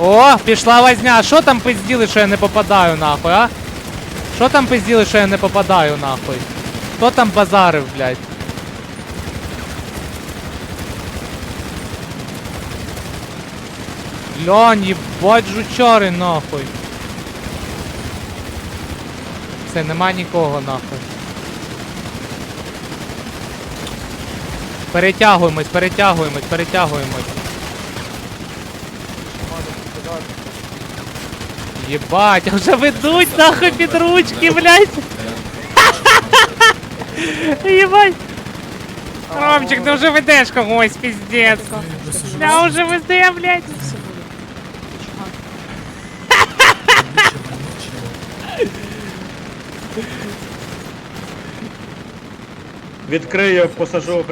О, пішла возня. Що там пизділи, що я не попадаю нахуй, а? Що там пизділи, що я не попадаю нахуй? Хто там базарив, блядь? Льонь, їбать жучори, нахуй. Все, нема нікого, нахуй. Перетягуємось, перетягуємось, перетягуємось. Єбать, а вже ведуть нахуй під ручки, блядь. Єбать. Ромчик, ти вже ведеш когось, піздець. Я вже веде, блядь. Відкрию, посажу,